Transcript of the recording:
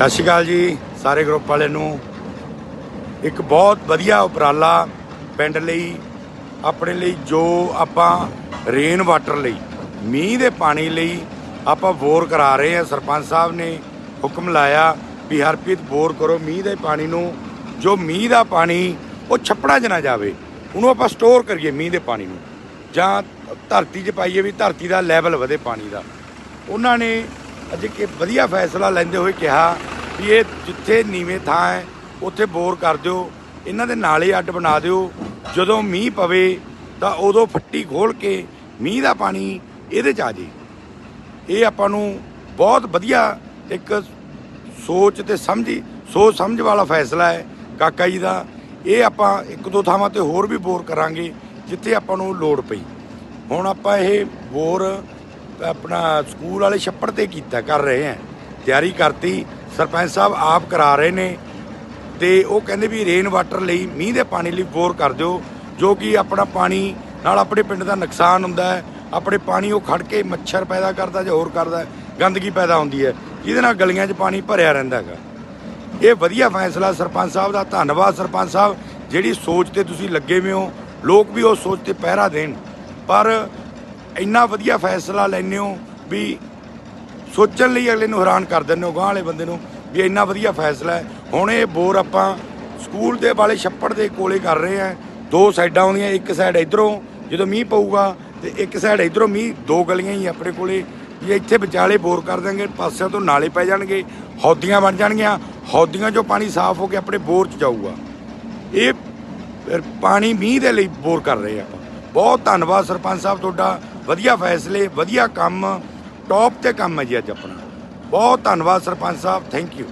ਸਤਿ ਸ਼੍ਰੀ ਅਕਾਲ ਜੀ, ਸਾਰੇ ਗਰੁੱਪ ਵਾਲੇ ਨੂੰ। ਇੱਕ ਬਹੁਤ ਵਧੀਆ ਉਪਰਾਲਾ ਪਿੰਡ ਲਈ, ਆਪਣੇ ਲਈ ਜੋ ਆਪਾਂ ਰੇਨ ਵਾਟਰ ਲਈ, ਮੀਂਹ ਦੇ ਪਾਣੀ ਲਈ ਆਪਾਂ ਬੋਰ ਕਰਾ ਰਹੇ ਹਾਂ। ਸਰਪੰਚ ਸਾਹਿਬ ਨੇ ਹੁਕਮ ਲਾਇਆ ਵੀ ਹਰਪ੍ਰੀਤ ਬੋਰ ਕਰੋ, ਮੀਂਹ ਦੇ ਪਾਣੀ ਨੂੰ। ਜੋ ਮੀਂਹ ਦਾ ਪਾਣੀ, ਉਹ ਛੱਪੜਾ 'ਚ ਨਾ ਜਾਵੇ, ਉਹਨੂੰ ਆਪਾਂ ਸਟੋਰ ਕਰੀਏ ਮੀਂਹ ਦੇ ਪਾਣੀ ਨੂੰ। ਜਾਂ ਧਰਤੀ 'ਚ ਪਾਈਏ ਵੀ ਧਰਤੀ ਦਾ ਲੈਵਲ ਵਧੇ ਪਾਣੀ ਦਾ। ਉਹਨਾਂ ਨੇ ਅੱਜ ਕਿ ਵਧੀਆ ਫੈਸਲਾ ਲੈਂਦੇ ਹੋਏ ਕਿਹਾ ਵੀ ਇਹ ਜਿੱਥੇ ਨੀਵੇਂ ਥਾਂ ਹੈ, ਉੱਥੇ ਬੋਰ ਕਰ ਦਿਓ। ਇਹਨਾਂ ਦੇ ਨਾਲੇ ਅੱਡ ਬਣਾ ਦਿਓ। ਜਦੋਂ ਮੀਂਹ ਪਵੇ, ਤਾਂ ਉਦੋਂ ਫੱਟੀ ਖੋਲ ਕੇ ਮੀਂਹ ਦਾ ਪਾਣੀ ਇਹਦੇ 'ਚ ਆ ਜੇ ਇਹ ਆਪਾਂ ਨੂੰ ਬਹੁਤ ਵਧੀਆ ਇੱਕ ਸੋਚ ਤੇ ਸਮਝੀ, ਸੋਚ ਸਮਝ ਵਾਲਾ ਫੈਸਲਾ ਹੈ ਕਾਕਾ ਜੀ ਦਾ। ਇਹ ਆਪਾਂ ਇੱਕ ਦੋ ਥਾਵਾਂ ਤੇ ਹੋਰ ਵੀ ਬੋਰ ਕਰਾਂਗੇ, ਜਿੱਥੇ ਆਪਾਂ ਨੂੰ ਲੋੜ ਪਈ। ਹੁਣ ਆਪਾਂ ਇਹ ਬੋਰ ਆਪਣਾ ਸਕੂਲ ਵਾਲੇ ਛੱਪੜ ਤੇ ਕੀਤਾ, ਕਰ ਰਹੇ ਹਾਂ। ਤਿਆਰੀ ਕਰਤੀ। ਸਰਪੰਚ ਸਾਹਿਬ, ਆਪ ਕਰਾ ਰਹੇ ਨੇ ਤੇ ਉਹ ਕਹਿੰਦੇ ਵੀ ਰੇਨ ਵਾਟਰ ਲਈ, ਮੀਂਹ ਦੇ ਪਾਣੀ ਲਈ ਬੋਰ ਕਰ ਦਿਓ, ਜੋ ਕਿ ਆਪਣਾ ਪਾਣੀ ਨਾਲ ਆਪਣੇ ਪਿੰਡ ਦਾ ਨੁਕਸਾਨ ਹੁੰਦਾ ਹੈ। ਆਪਣੇ ਪਾਣੀ ਉਹ ਖੜ ਕੇ ਮੱਛਰ ਪੈਦਾ ਕਰਦਾ ਜਾਂ ਹੋਰ ਕਰਦਾ ਗੰਦਗੀ ਪੈਦਾ ਹੁੰਦੀ ਹੈ। ਜਿਹਦੇ ਨਾਲ ਗਲੀਆਂ 'ਚ ਪਾਣੀ ਭਰਿਆ ਰਹਿੰਦਾ ਹੈਗਾ। ਇਹ ਵਧੀਆ ਫੈਸਲਾ ਸਰਪੰਚ ਸਾਹਿਬ ਦਾ, ਧੰਨਵਾਦ ਸਰਪੰਚ ਸਾਹਿਬ। ਜਿਹੜੀ ਸੋਚ ਤੇ ਤੁਸੀਂ ਲੱਗੇ ਹੋਏ ਹੋ, ਲੋਕ ਵੀ ਉਸ ਸੋਚ ਤੇ ਪਹਿਰਾ ਦੇਣ। ਪਰ ਇੰਨਾ ਵਧੀਆ ਫੈਸਲਾ ਲੈਂਦੇ ਹੋ ਵੀ ਸੋਚਣ ਲਈ ਅਗਲੇ ਨੂੰ ਹੈਰਾਨ ਕਰ ਦਿੰਦੇ ਹੋ ਗਾਂਹ ਵਾਲੇ ਬੰਦੇ ਨੂੰ ਵੀ ਇੰਨਾ ਵਧੀਆ ਫੈਸਲਾ ਹੈ। ਹੁਣ ਇਹ ਬੋਰ ਆਪਾਂ ਸਕੂਲ ਦੇ ਵਾਲੇ ਛੱਪੜ ਦੇ ਕੋਲੇ ਕਰ ਰਹੇ ਆ ਦੋ ਸਾਈਡਾਂ ਆਉਂਦੀਆਂ, ਇੱਕ ਸਾਈਡ ਇਧਰੋਂ ਜਦੋਂ ਮੀਂਹ ਪਊਗਾ ਤੇ ਇੱਕ ਸਾਈਡ ਇਧਰੋਂ ਮੀਂਹ, ਦੋ ਗਲੀਆਂ ਹੀ ਆਪਣੇ ਕੋਲੇ। ਜੇ ਇੱਥੇ ਵਿਚਾਲੇ ਬੋਰ ਕਰ ਦਾਂਗੇ ਪਾਸਿਆਂ ਤੋਂ ਨਾਲੇ ਪੈ ਜਾਣਗੇ, ਹੌਦੀਆਂ ਬਣ ਜਾਣਗੀਆਂ। ਹੌਦੀਆਂ 'ਚੋਂ ਪਾਣੀ ਸਾਫ਼ ਹੋ ਕੇ ਆਪਣੇ ਬੋਰ 'ਚ ਜਾਊਗਾ। ਇਹ ਪਾਣੀ ਮੀਂਹ ਦੇ ਲਈ ਬੋਰ ਕਰ ਰਹੇ ਆਪਾਂ। ਬਹੁਤ ਧੰਨਵਾਦ ਸਰਪੰਚ ਸਾਹਿਬ ਤੁਹਾਡਾ। ਵਧੀਆ ਫੈਸਲੇ, ਵਧੀਆ ਕੰਮ। ਟੌਪ ਤੇ ਕੰਮ ਹੈ ਜੀ ਅੱਜ ਆਪਣਾ। ਬਹੁਤ ਧੰਨਵਾਦ ਸਰਪੰਚ ਸਾਹਿਬ ਥੈਂਕ ਯੂ